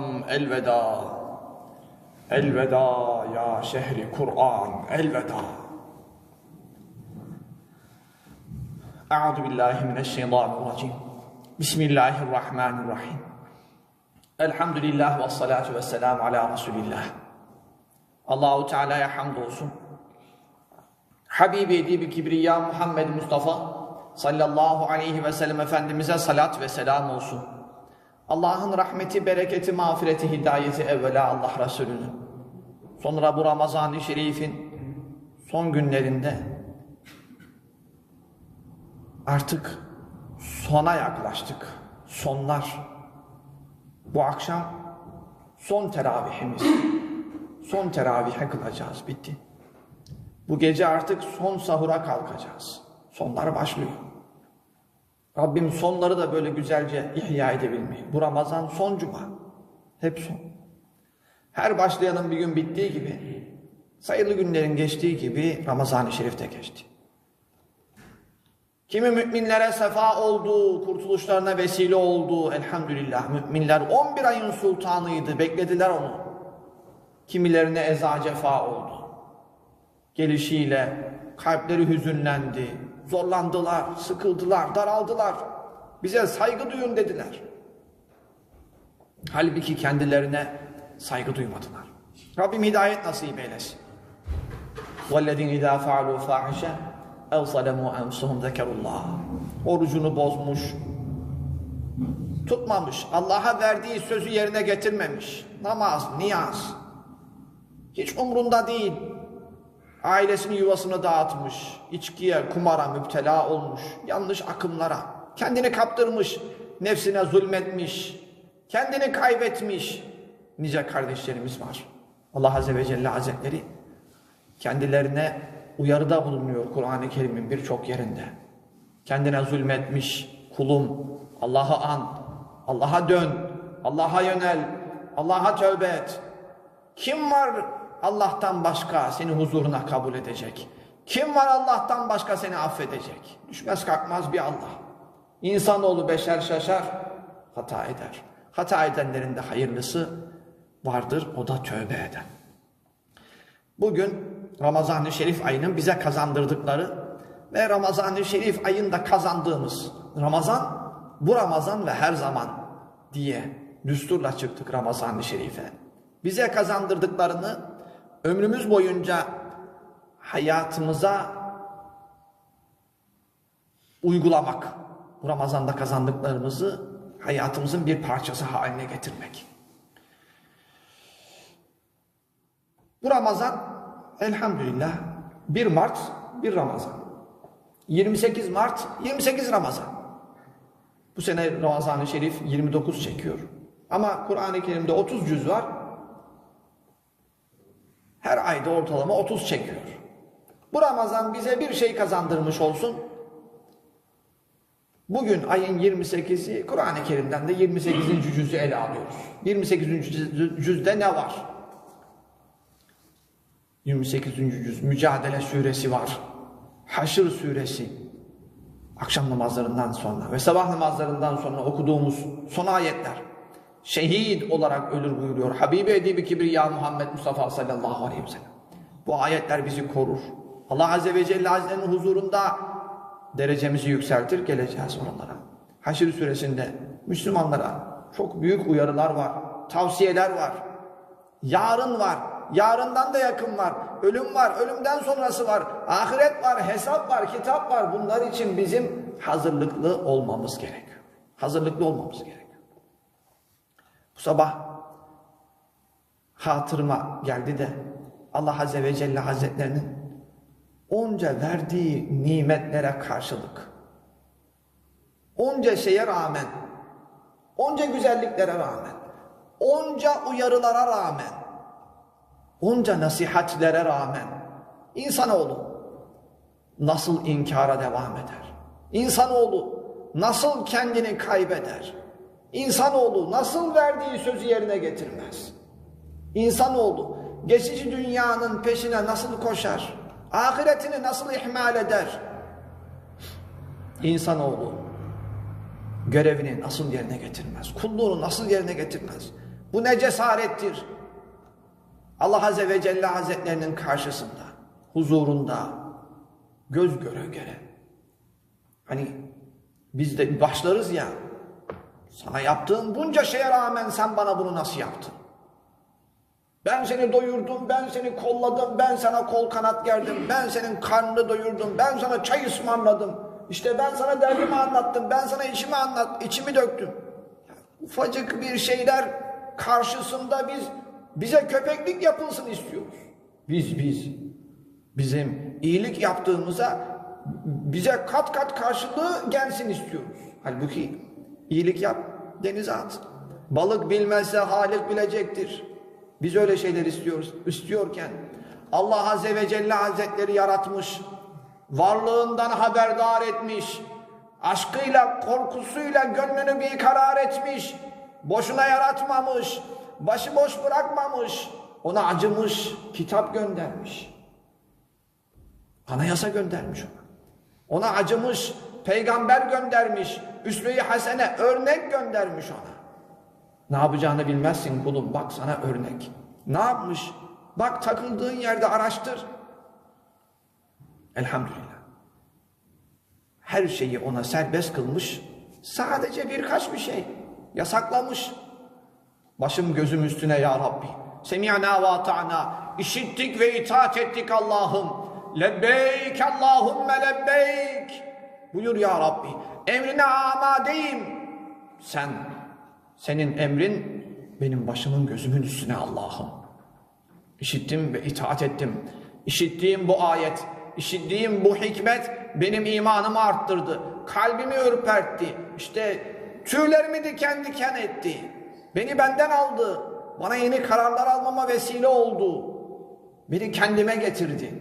İslam elveda. Elveda ya şehri Kur'an elveda. Euzu billahi mineşşeytanirracim. Bismillahirrahmanirrahim. Elhamdülillah ve salatu ve selamu ala Resulillah. Allahu Teala'ya hamdolsun. Habibi edibi kibriya Muhammed Mustafa sallallahu aleyhi ve sellem Efendimiz'e salat ve selam olsun. Allah'ın rahmeti, bereketi, mağfireti, hidayeti evvela Allah Resulü'nün. Sonra bu Ramazan-ı Şerif'in son günlerinde artık sona yaklaştık. Sonlar. Bu akşam son teravihimiz. Son teravihe kılacağız. Bitti. Bu gece artık son sahura kalkacağız. Sonlar başlıyor. Rabbim sonları da böyle güzelce ihya edebilmeyi. Bu Ramazan son cuma. Hep son. Her başlayanın bir gün bittiği gibi, sayılı günlerin geçtiği gibi Ramazan-ı Şerif de geçti. Kimi müminlere sefa oldu, kurtuluşlarına vesile oldu. Elhamdülillah müminler 11 ayın sultanıydı, beklediler onu. Kimilerine eza cefa oldu. Gelişiyle kalpleri hüzünlendi, zorlandılar, sıkıldılar, daraldılar. Bize saygı duyun dediler. Halbuki kendilerine saygı duymadılar. Rabbim hidayet nasip eylesin. وَالَّذِينَ اِذَا فَعَلُوا فَاحِشَ اَوْ صَلَمُوا اَنْسُهُمْ ذَكَرُوا اللّٰهِ Orucunu bozmuş, tutmamış, Allah'a verdiği sözü yerine getirmemiş. Namaz, niyaz. Hiç umrunda değil. Ailesini yuvasını dağıtmış, içkiye, kumara müptela olmuş, yanlış akımlara, kendini kaptırmış, nefsine zulmetmiş, kendini kaybetmiş nice kardeşlerimiz var. Allah Azze ve Celle Hazretleri kendilerine uyarıda bulunuyor Kur'an-ı Kerim'in birçok yerinde. Kendine zulmetmiş kulum, Allah'ı an, Allah'a dön, Allah'a yönel, Allah'a tövbe et. Kim var Allah'tan başka seni huzuruna kabul edecek? Kim var Allah'tan başka seni affedecek? Düşmez kalkmaz bir Allah. İnsanoğlu beşer şaşar, hata eder. Hata edenlerin de hayırlısı vardır, o da tövbe eden. Bugün Ramazan-ı Şerif ayının bize kazandırdıkları ve Ramazan-ı Şerif ayında kazandığımız Ramazan, bu Ramazan ve her zaman diye düsturla çıktık Ramazan-ı Şerif'e. Bize kazandırdıklarını ömrümüz boyunca hayatımıza uygulamak. Bu Ramazan'da kazandıklarımızı hayatımızın bir parçası haline getirmek. Bu Ramazan elhamdülillah 1 Mart bir Ramazan. 28 Mart 28 Ramazan. Bu sene Ramazan-ı Şerif 29 çekiyor. Ama Kur'an-ı Kerim'de 30 cüz var. Her ayda ortalama 30 çekiyor. Bu Ramazan bize bir şey kazandırmış olsun. Bugün ayın 28'i Kur'an-ı Kerim'den de 28. cüzü ele alıyoruz. 28. cüzde ne var? 28. cüz Mücadele suresi var. Haşr suresi. Akşam namazlarından sonra ve sabah namazlarından sonra okuduğumuz son ayetler. Şehit olarak ölür buyuruyor. Habibi Edibi Kibriya Muhammed Mustafa sallallahu aleyhi ve sellem. Bu ayetler bizi korur. Allah Azze ve Celle Hazretleri'nin huzurunda derecemizi yükseltir, geleceğiz oralara. Haşr suresinde Müslümanlara çok büyük uyarılar var, tavsiyeler var. Yarın var, yarından da yakın var, ölüm var, ölümden sonrası var, ahiret var, hesap var, kitap var. Bunlar için bizim hazırlıklı olmamız gerekiyor. Hazırlıklı olmamız gerekiyor. Bu sabah hatırıma geldi de Allah Azze ve Celle Hazretlerinin onca verdiği nimetlere karşılık, onca şeye rağmen, onca güzelliklere rağmen, onca uyarılara rağmen, onca nasihatlere rağmen insanoğlu nasıl inkara devam eder? İnsanoğlu nasıl kendini kaybeder? İnsanoğlu nasıl verdiği sözü yerine getirmez? İnsanoğlu geçici dünyanın peşine nasıl koşar? Ahiretini nasıl ihmal eder? İnsanoğlu görevini nasıl yerine getirmez? Kulluğunu nasıl yerine getirmez? Bu ne cesarettir. Allah Azze ve Celle Hazretlerinin karşısında, huzurunda, göz göre göre. Hani biz de başlarız ya, sana yaptığım bunca şeye rağmen sen bana bunu nasıl yaptın? Ben seni doyurdum, ben seni kolladım, ben sana kol kanat gerdim, ben senin karnını doyurdum, ben sana çay ısmarladım. İşte ben sana derdimi anlattım, ben sana içimi anlat, içimi döktüm. Ufacık bir şeyler karşısında biz bize köpeklik yapılsın istiyoruz. Biz biz bizim iyilik yaptığımıza bize kat kat karşılığı gelsin istiyoruz. Halbuki iyilik yap, denize at. Balık bilmezse Halik bilecektir. Biz öyle şeyler istiyoruz. İstiyorken Allah Azze ve Celle Hazretleri yaratmış. Varlığından haberdar etmiş. Aşkıyla, korkusuyla gönlünü bir karar etmiş. Boşuna yaratmamış. Başıboş bırakmamış. Ona acımış. Kitap göndermiş. Anayasa göndermiş ona. Ona acımış. Peygamber göndermiş. Üsve-i Hasene örnek göndermiş ona. Ne yapacağını bilmezsin kulum. Bak sana örnek. Ne yapmış? Bak takıldığın yerde araştır. Elhamdülillah. Her şeyi ona serbest kılmış. Sadece birkaç bir şey yasaklamış. Başım gözüm üstüne ya Rabbi. Semi'na ve ata'na. İşittik ve itaat ettik Allah'ım. Lebbeyk Allahümme lebbeyk. Buyur ya Rabbi. Emrine amadeyim. Sen senin emrin benim başımın gözümün üstüne Allah'ım. İşittim ve itaat ettim. İşittiğim bu ayet, işittiğim bu hikmet benim imanımı arttırdı. Kalbimi ürpertti. İşte tüylerimi diken diken etti. Beni benden aldı. Bana yeni kararlar almama vesile oldu. Beni kendime getirdi.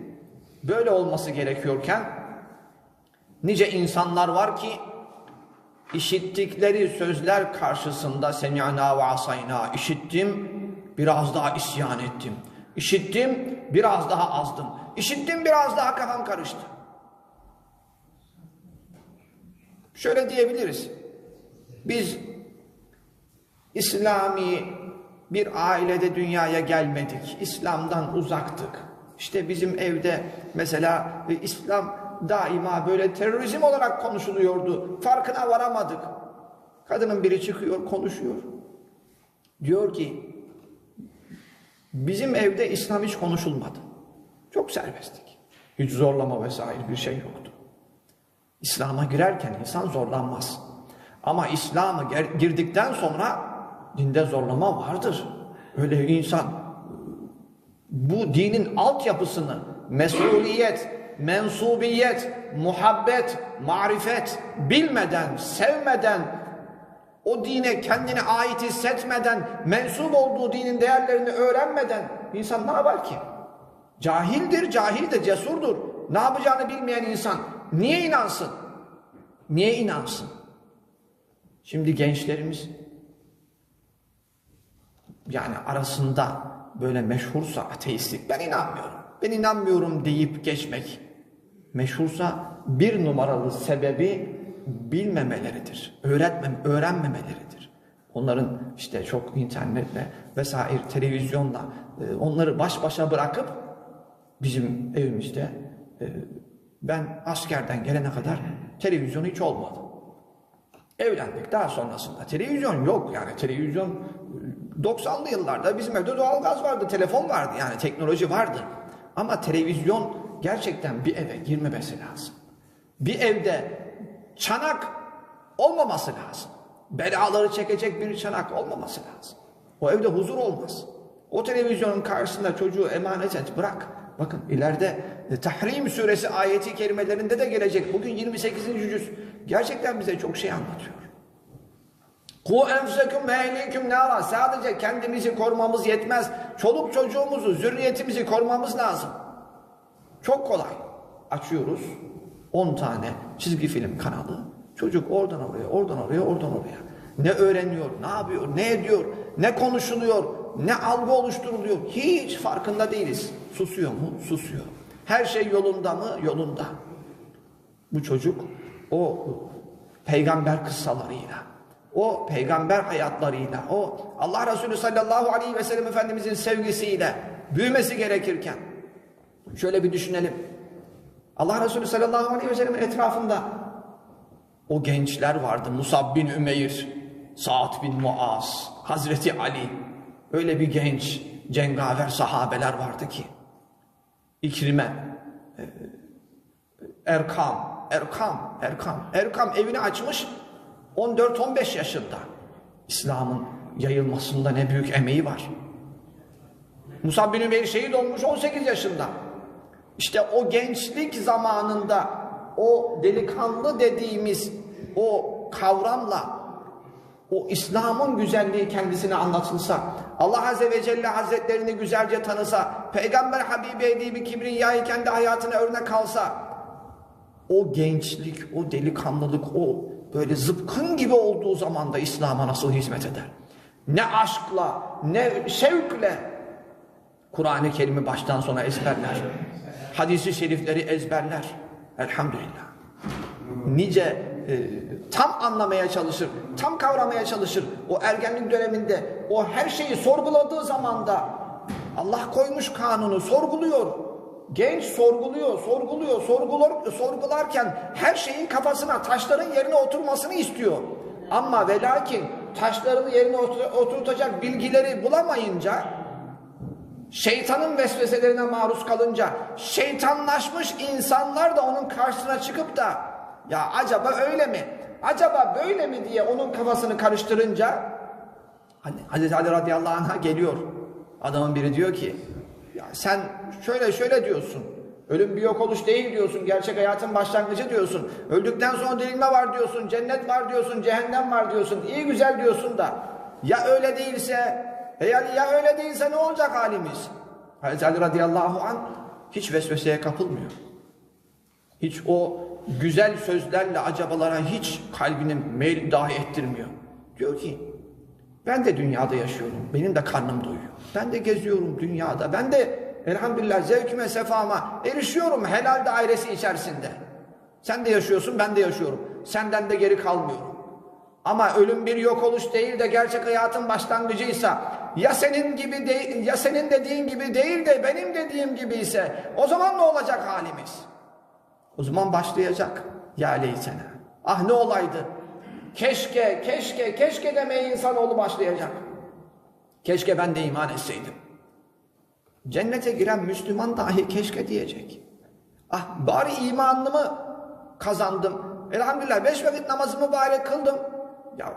Böyle olması gerekiyorken nice insanlar var ki işittikleri sözler karşısında semi'na ve asayna işittim biraz daha isyan ettim. İşittim biraz daha azdım. İşittim biraz daha kafam karıştı. Şöyle diyebiliriz. Biz İslami bir ailede dünyaya gelmedik. İslam'dan uzaktık. İşte bizim evde mesela İslam daima böyle terörizm olarak konuşuluyordu. Farkına varamadık. Kadının biri çıkıyor, konuşuyor. Diyor ki, bizim evde İslam hiç konuşulmadı. Çok serbesttik. Hiç zorlama vesaire bir şey yoktu. İslam'a girerken insan zorlanmaz. Ama İslam'a girdikten sonra dinde zorlama vardır. Öyle insan bu dinin altyapısını mesuliyet, mensubiyet, muhabbet, marifet bilmeden, sevmeden, o dine kendine ait hissetmeden, mensup olduğu dinin değerlerini öğrenmeden insan ne yapar ki? Cahildir, cahil de cesurdur. Ne yapacağını bilmeyen insan niye inansın? Niye inansın? Şimdi gençlerimiz yani arasında böyle meşhursa ateistlik ben inanmıyorum. Ben inanmıyorum deyip geçmek meşhursa bir numaralı sebebi bilmemeleridir. Öğretmem, öğrenmemeleridir. Onların işte çok internetle vesaire televizyonla e, onları baş başa bırakıp bizim evimizde e, ben askerden gelene kadar televizyon hiç olmadı. Evlendik daha sonrasında televizyon yok yani televizyon 90'lı yıllarda bizim evde doğalgaz vardı, telefon vardı yani teknoloji vardı. Ama televizyon gerçekten bir eve girmemesi lazım. Bir evde çanak olmaması lazım. Belaları çekecek bir çanak olmaması lazım. O evde huzur olmaz. O televizyonun karşısında çocuğu emanet et, bırak. Bakın ileride e, Tahrim suresi ayeti kerimelerinde de gelecek. Bugün 28. cüz gerçekten bize çok şey anlatıyor. Ku enfusekum ve ehliküm nara. Sadece kendimizi korumamız yetmez. Çoluk çocuğumuzu, zürriyetimizi korumamız lazım. Çok kolay. Açıyoruz 10 tane çizgi film kanalı. Çocuk oradan oraya, oradan oraya, oradan oraya. Ne öğreniyor, ne yapıyor, ne ediyor, ne konuşuluyor, ne algı oluşturuluyor. Hiç farkında değiliz. Susuyor mu? Susuyor. Her şey yolunda mı? Yolunda. Bu çocuk o peygamber kıssalarıyla, o peygamber hayatlarıyla, o Allah Resulü sallallahu aleyhi ve sellem Efendimizin sevgisiyle büyümesi gerekirken şöyle bir düşünelim. Allah Resulü sallallahu aleyhi ve sellem'in etrafında o gençler vardı. Musab bin Ümeyr, Sa'd bin Muaz, Hazreti Ali. Öyle bir genç, cengaver sahabeler vardı ki. İkrime, e, Erkam, Erkam, Erkam. Erkam evini açmış 14-15 yaşında. İslam'ın yayılmasında ne büyük emeği var. Musab bin Ümeyr şehit olmuş 18 yaşında. İşte o gençlik zamanında o delikanlı dediğimiz o kavramla o İslam'ın güzelliği kendisine anlatılsa, Allah Azze ve Celle Hazretlerini güzelce tanısa, Peygamber Habibi Edibi Kibriya'yı kendi hayatına örnek alsa, o gençlik, o delikanlılık, o böyle zıpkın gibi olduğu zaman da İslam'a nasıl hizmet eder? Ne aşkla, ne şevkle Kur'an-ı Kerim'i baştan sona ezberler. Hadisi şerifleri ezberler. Elhamdülillah. Nice e, tam anlamaya çalışır, tam kavramaya çalışır. O ergenlik döneminde o her şeyi sorguladığı zamanda Allah koymuş kanunu sorguluyor. Genç sorguluyor, sorguluyor, sorgular, sorgularken her şeyin kafasına, taşların yerine oturmasını istiyor. Ama ve lakin taşların yerine otur- oturtacak bilgileri bulamayınca şeytanın vesveselerine maruz kalınca şeytanlaşmış insanlar da onun karşısına çıkıp da ya acaba öyle mi? Acaba böyle mi diye onun kafasını karıştırınca hani Hazreti Ali radıyallahu anh'a geliyor. Adamın biri diyor ki ya sen şöyle şöyle diyorsun. Ölüm bir yok oluş değil diyorsun. Gerçek hayatın başlangıcı diyorsun. Öldükten sonra dirilme var diyorsun. Cennet var diyorsun. Cehennem var diyorsun. İyi güzel diyorsun da. Ya öyle değilse eğer ya öyle değilse ne olacak halimiz? Hazreti Ali radıyallahu anh hiç vesveseye kapılmıyor. Hiç o güzel sözlerle acabalara hiç kalbini meyil dahi ettirmiyor. Diyor ki ben de dünyada yaşıyorum. Benim de karnım doyuyor. Ben de geziyorum dünyada. Ben de elhamdülillah zevkime sefama erişiyorum helal dairesi içerisinde. Sen de yaşıyorsun ben de yaşıyorum. Senden de geri kalmıyorum. Ama ölüm bir yok oluş değil de gerçek hayatın başlangıcıysa ya senin gibi değil, ya senin dediğin gibi değil de benim dediğim gibi ise o zaman ne olacak halimiz? O zaman başlayacak ya leytene. Ah ne olaydı? Keşke, keşke, keşke demeye insanoğlu başlayacak. Keşke ben de iman etseydim. Cennete giren Müslüman dahi keşke diyecek. Ah bari imanımı kazandım. Elhamdülillah beş vakit namazımı mübarek kıldım. Ya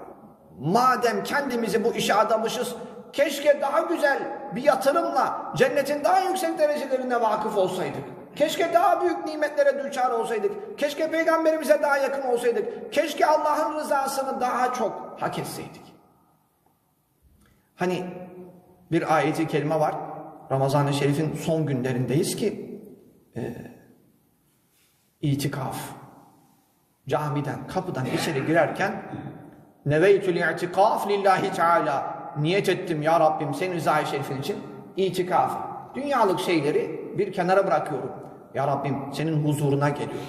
madem kendimizi bu işe adamışız, keşke daha güzel bir yatırımla cennetin daha yüksek derecelerine vakıf olsaydık. Keşke daha büyük nimetlere düçar olsaydık. Keşke peygamberimize daha yakın olsaydık. Keşke Allah'ın rızasını daha çok hak etseydik. Hani bir ayeti kelime var. Ramazan-ı Şerif'in son günlerindeyiz ki e, itikaf camiden kapıdan içeri girerken neveytül i'tikaf lillahi teala niyet ettim ya Rabbim senin rızayı şerifin için? İtikaf dünyalık şeyleri bir kenara bırakıyorum. Ya Rabbim senin huzuruna geliyorum.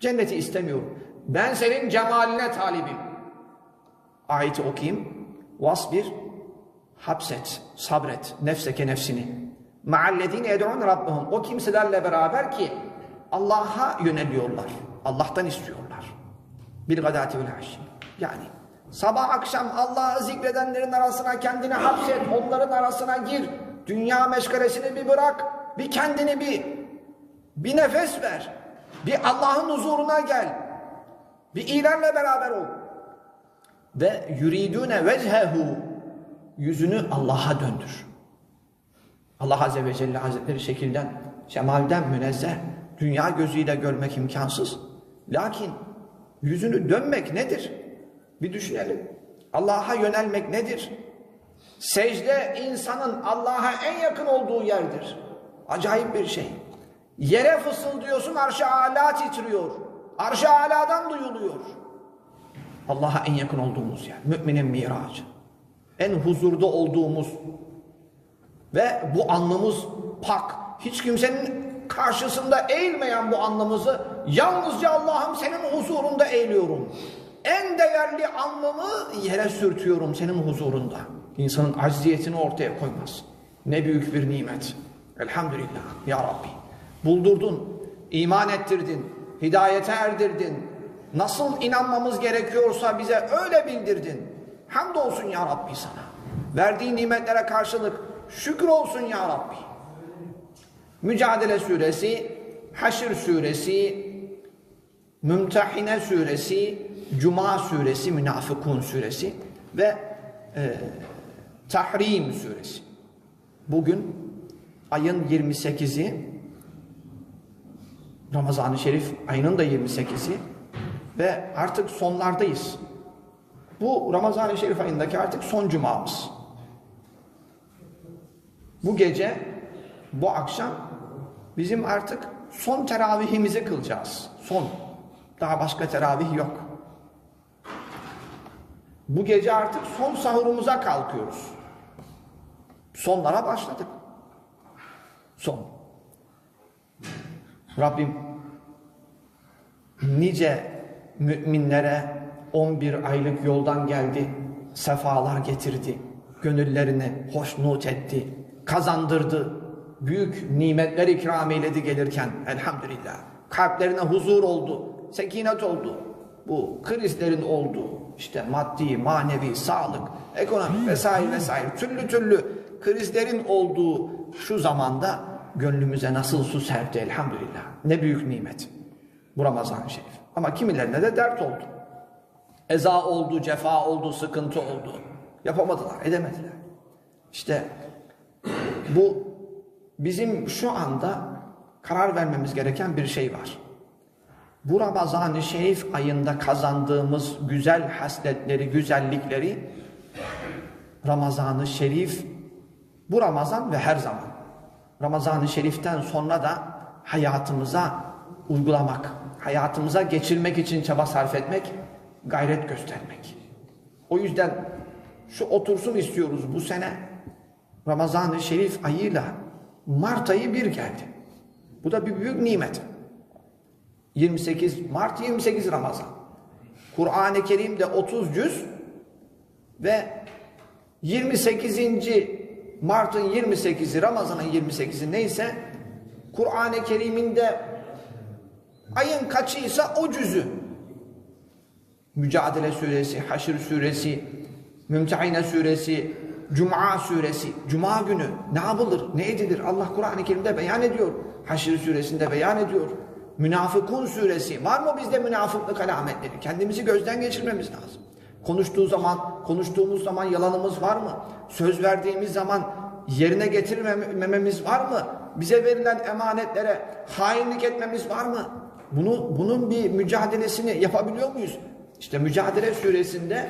Cenneti istemiyorum. Ben senin cemaline talibim. Ayeti okuyayım. Vasbir hapset sabret nefseke nefsini. Ma'allezine ed'un rabbahum o kimselerle beraber ki Allah'a yöneliyorlar. Allah'tan istiyorlar. Bir gadati vel yani sabah akşam Allah'ı zikredenlerin arasına kendini hapset onların arasına gir dünya meşgalesini bir bırak bir kendini bir bir nefes ver bir Allah'ın huzuruna gel bir ilerle beraber ol ve yuridune vechehu yüzünü Allah'a döndür. Allah Azze ve Celle Hazretleri şekilden, şemalden münezzeh, dünya gözüyle görmek imkansız. Lakin yüzünü dönmek nedir? Bir düşünelim. Allah'a yönelmek nedir? Secde insanın Allah'a en yakın olduğu yerdir. Acayip bir şey. Yere fısıldıyorsun arş-ı ala titriyor. Arş-ı aladan duyuluyor. Allah'a en yakın olduğumuz yer. Müminin miracı. En huzurda olduğumuz ve bu anlamız pak. Hiç kimsenin karşısında eğilmeyen bu anlamızı yalnızca Allah'ım senin huzurunda eğiliyorum. Değerli anlamı yere sürtüyorum senin huzurunda. İnsanın acziyetini ortaya koymaz. Ne büyük bir nimet. Elhamdülillah ya Rabbi. Buldurdun, iman ettirdin, hidayete erdirdin. Nasıl inanmamız gerekiyorsa bize öyle bildirdin. Hamdolsun ya Rabbi sana. Verdiğin nimetlere karşılık şükür olsun ya Rabbi. Mücadele suresi, Haşr suresi, Mümtehine suresi, Cuma suresi, Münafıkun suresi ve e, Tahrim suresi. Bugün ayın 28'i Ramazan-ı Şerif ayının da 28'i ve artık sonlardayız. Bu Ramazan-ı Şerif ayındaki artık son cumamız. Bu gece, bu akşam bizim artık son teravihimizi kılacağız. Son. Daha başka teravih yok. Bu gece artık son sahurumuza kalkıyoruz. Sonlara başladık. Son. Rabbim nice müminlere 11 aylık yoldan geldi, sefalar getirdi, gönüllerini hoşnut etti, kazandırdı, büyük nimetler ikram eyledi gelirken elhamdülillah. Kalplerine huzur oldu, sekinet oldu. Bu krizlerin olduğu, işte maddi, manevi, sağlık, ekonomik vesaire vesaire türlü türlü krizlerin olduğu şu zamanda gönlümüze nasıl su serpti elhamdülillah. Ne büyük nimet bu Ramazan-ı Şerif. Ama kimilerine de dert oldu. Eza oldu, cefa oldu, sıkıntı oldu. Yapamadılar, edemediler. İşte bu bizim şu anda karar vermemiz gereken bir şey var. Bu Ramazan-ı Şerif ayında kazandığımız güzel hasletleri, güzellikleri Ramazan-ı Şerif bu Ramazan ve her zaman Ramazan-ı Şerif'ten sonra da hayatımıza uygulamak, hayatımıza geçirmek için çaba sarf etmek, gayret göstermek. O yüzden şu otursun istiyoruz bu sene Ramazan-ı Şerif ayıyla Mart ayı bir geldi. Bu da bir büyük nimet. 28 Mart 28 Ramazan. Kur'an-ı Kerim'de 30 cüz ve 28. Mart'ın 28'i Ramazan'ın 28'i neyse Kur'an-ı Kerim'inde ayın kaçıysa o cüzü Mücadele suresi, Haşr suresi, Mümtehine suresi, Cuma suresi, Cuma günü ne yapılır, ne edilir? Allah Kur'an-ı Kerim'de beyan ediyor. Haşr suresinde beyan ediyor. Münafıkun suresi. Var mı bizde münafıklık alametleri? Kendimizi gözden geçirmemiz lazım. Konuştuğu zaman, konuştuğumuz zaman yalanımız var mı? Söz verdiğimiz zaman yerine getirmememiz var mı? Bize verilen emanetlere hainlik etmemiz var mı? Bunu bunun bir mücadelesini yapabiliyor muyuz? İşte Mücadele suresinde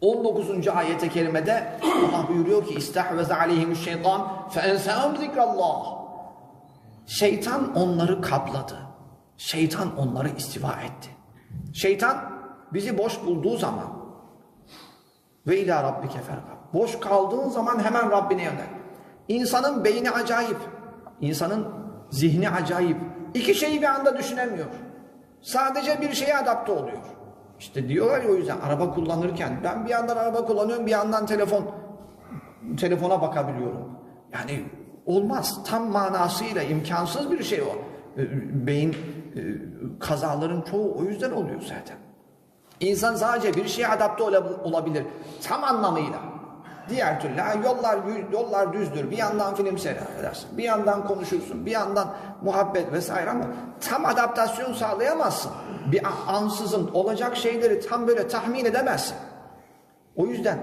19. ayete kerimede Allah buyuruyor ki istahveze aleyhimüş şeytan fe ensehum zikrallah. Şeytan onları kapladı. Şeytan onları istiva etti. Şeytan bizi boş bulduğu zaman ve ila rabbike fergab. Boş kaldığın zaman hemen Rabbine yönel. İnsanın beyni acayip. İnsanın zihni acayip. İki şeyi bir anda düşünemiyor. Sadece bir şeye adapte oluyor. İşte diyorlar ya o yüzden araba kullanırken ben bir yandan araba kullanıyorum bir yandan telefon telefona bakabiliyorum. Yani olmaz. Tam manasıyla imkansız bir şey o. Beyin kazaların çoğu o yüzden oluyor zaten. İnsan sadece bir şeye adapte olabilir. Tam anlamıyla. Diğer türlü yollar yollar düzdür. Bir yandan film seyredersin. Bir yandan konuşursun. Bir yandan muhabbet vesaire ama tam adaptasyon sağlayamazsın. Bir ansızın olacak şeyleri tam böyle tahmin edemezsin. O yüzden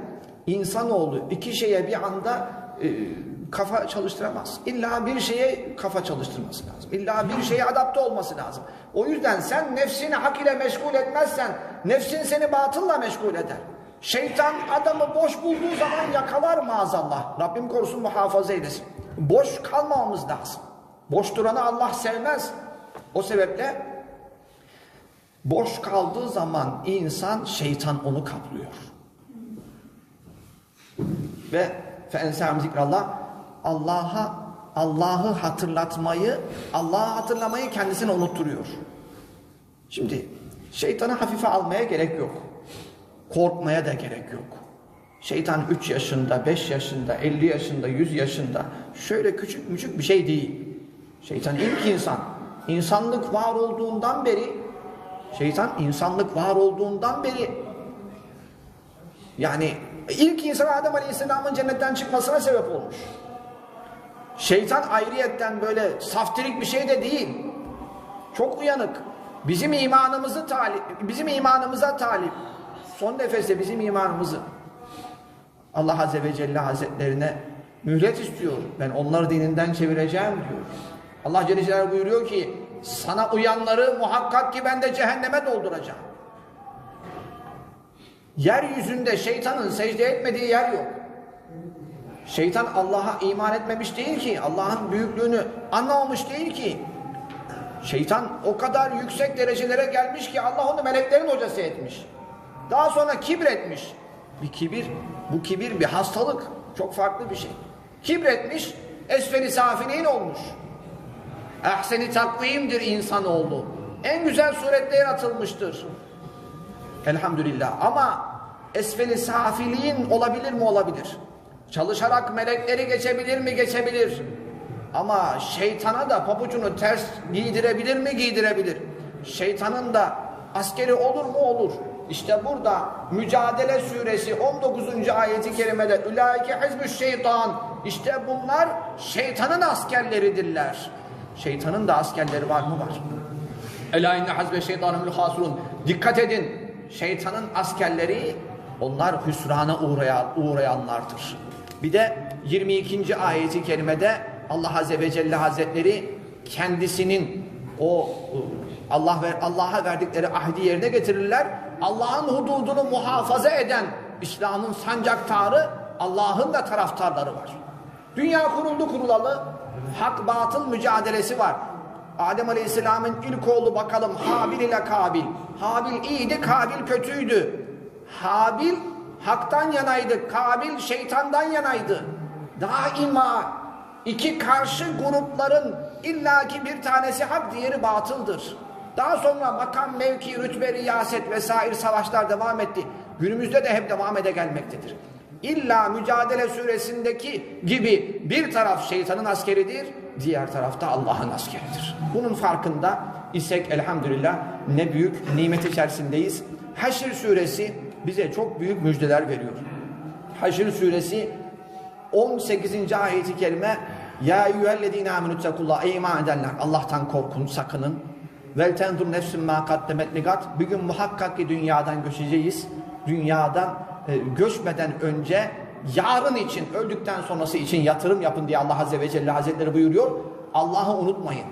insanoğlu iki şeye bir anda e, kafa çalıştıramaz. İlla bir şeye kafa çalıştırması lazım. İlla bir şeye adapte olması lazım. O yüzden sen nefsini hak ile meşgul etmezsen nefsin seni batılla meşgul eder. Şeytan adamı boş bulduğu zaman yakalar maazallah. Rabbim korusun muhafaza eylesin. Boş kalmamamız lazım. Boş duranı Allah sevmez. O sebeple boş kaldığı zaman insan şeytan onu kaplıyor. Ve feensem zikrallah Allah'a Allah'ı hatırlatmayı, Allah'ı hatırlamayı kendisine unutturuyor. Şimdi Şeytanı hafife almaya gerek yok. Korkmaya da gerek yok. Şeytan 3 yaşında, 5 yaşında, 50 yaşında, 100 yaşında şöyle küçük küçük bir şey değil. Şeytan ilk insan. İnsanlık var olduğundan beri şeytan insanlık var olduğundan beri yani ilk insan Adem Aleyhisselam'ın cennetten çıkmasına sebep olmuş. Şeytan ayrıyetten böyle saftirik bir şey de değil. Çok uyanık. Bizim imanımızı talip, bizim imanımıza talip. Son nefeste bizim imanımızı Allah Azze ve Celle Hazretlerine mühlet istiyor. Ben onları dininden çevireceğim diyor. Allah Celle Celaluhu buyuruyor ki sana uyanları muhakkak ki ben de cehenneme dolduracağım. Yeryüzünde şeytanın secde etmediği yer yok. Şeytan Allah'a iman etmemiş değil ki. Allah'ın büyüklüğünü anlamamış değil ki. Şeytan o kadar yüksek derecelere gelmiş ki Allah onu meleklerin hocası etmiş. Daha sonra kibretmiş. Bir kibir, bu kibir bir hastalık. Çok farklı bir şey. Kibretmiş, esferi safiliğin olmuş. Ahseni takvimdir insan oldu. En güzel surette yaratılmıştır. Elhamdülillah. Ama esfeli safiliğin olabilir mi? Olabilir. Çalışarak melekleri geçebilir mi? Geçebilir. Ama şeytana da pabucunu ters giydirebilir mi? Giydirebilir. Şeytanın da askeri olur mu? Olur. İşte burada Mücadele suresi 19. ayeti kerimede Ülaike hizbüş şeytan İşte bunlar şeytanın askerleridirler. Şeytanın da askerleri var mı? Var. Ela inne hazbe şeytanın hasrun. Dikkat edin. Şeytanın askerleri onlar hüsrana uğrayan, uğrayanlardır. Bir de 22. ayeti kerimede Allah Azze ve Celle Hazretleri kendisinin o Allah ve Allah'a verdikleri ahdi yerine getirirler. Allah'ın hududunu muhafaza eden İslam'ın sancaktarı Allah'ın da taraftarları var. Dünya kuruldu kurulalı hak batıl mücadelesi var. Adem Aleyhisselam'ın ilk oğlu bakalım Habil ile Kabil. Habil iyiydi, Kabil kötüydü. Habil haktan yanaydı, Kabil şeytandan yanaydı. Daima iki karşı grupların illaki bir tanesi hak, diğeri batıldır. Daha sonra makam, mevki, rütbe, riyaset vesaire savaşlar devam etti. Günümüzde de hep devam ede gelmektedir. İlla Mücadele suresindeki gibi bir taraf şeytanın askeridir, diğer tarafta Allah'ın askeridir. Bunun farkında isek elhamdülillah ne büyük nimet içerisindeyiz. Haşr suresi bize çok büyük müjdeler veriyor. Haşr suresi 18. ayeti kerime Ya eyyühellezine amenüttekullah Ey iman edenler Allah'tan korkun sakının. Vel tendur nefsün ma kaddemet ligat. Bir gün muhakkak ki dünyadan göçeceğiz. Dünyadan e, göçmeden önce yarın için öldükten sonrası için yatırım yapın diye Allah Azze ve Celle Hazretleri buyuruyor. Allah'ı unutmayın.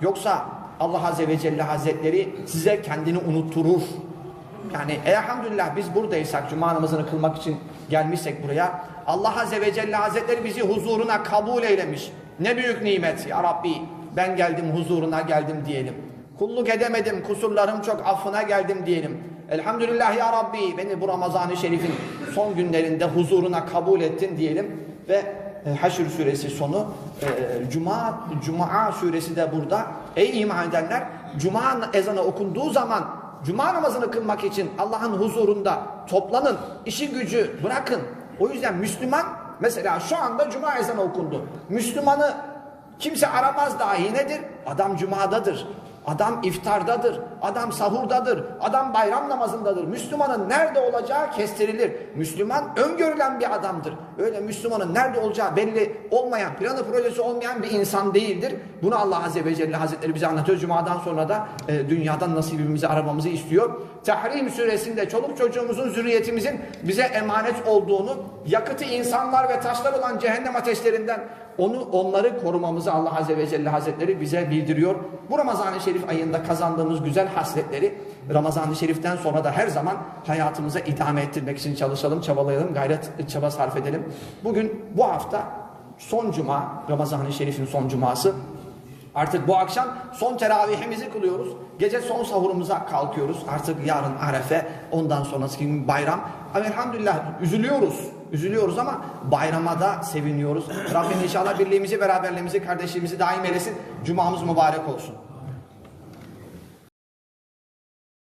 Yoksa Allah Azze ve Celle Hazretleri size kendini unutturur yani elhamdülillah biz buradaysak cuma namazını kılmak için gelmişsek buraya Allah Azze ve Celle Hazretleri bizi huzuruna kabul eylemiş. Ne büyük nimet ya Rabbi ben geldim huzuruna geldim diyelim. Kulluk edemedim kusurlarım çok affına geldim diyelim. Elhamdülillah ya Rabbi beni bu Ramazan-ı Şerif'in son günlerinde huzuruna kabul ettin diyelim. Ve e, Haşr suresi sonu e, Cuma, Cuma suresi de burada. Ey iman edenler Cuma ezanı okunduğu zaman Cuma namazını kılmak için Allah'ın huzurunda toplanın, işi gücü bırakın. O yüzden Müslüman mesela şu anda Cuma ezanı okundu. Müslümanı kimse aramaz dahi nedir? Adam Cuma'dadır. Adam iftardadır, adam sahurdadır, adam bayram namazındadır. Müslümanın nerede olacağı kestirilir. Müslüman öngörülen bir adamdır. Öyle Müslümanın nerede olacağı belli olmayan, planı projesi olmayan bir insan değildir. Bunu Allah Azze ve Celle Hazretleri bize anlatıyor. Cuma'dan sonra da e, dünyadan nasibimizi aramamızı istiyor. Tahrim suresinde çoluk çocuğumuzun, zürriyetimizin bize emanet olduğunu, yakıtı insanlar ve taşlar olan cehennem ateşlerinden onu onları korumamızı Allah Azze ve Celle Hazretleri bize bildiriyor. Bu Ramazan-ı Şerif ayında kazandığımız güzel hasletleri Ramazan-ı Şerif'ten sonra da her zaman hayatımıza idame ettirmek için çalışalım, çabalayalım, gayret çaba sarf edelim. Bugün bu hafta son cuma, Ramazan-ı Şerif'in son cuması. Artık bu akşam son teravihimizi kılıyoruz. Gece son sahurumuza kalkıyoruz. Artık yarın arefe, ondan sonrası gün bayram. Elhamdülillah üzülüyoruz. Üzülüyoruz ama bayrama da seviniyoruz. Rabbim inşallah birliğimizi, beraberliğimizi, kardeşliğimizi daim eylesin. Cumamız mübarek olsun.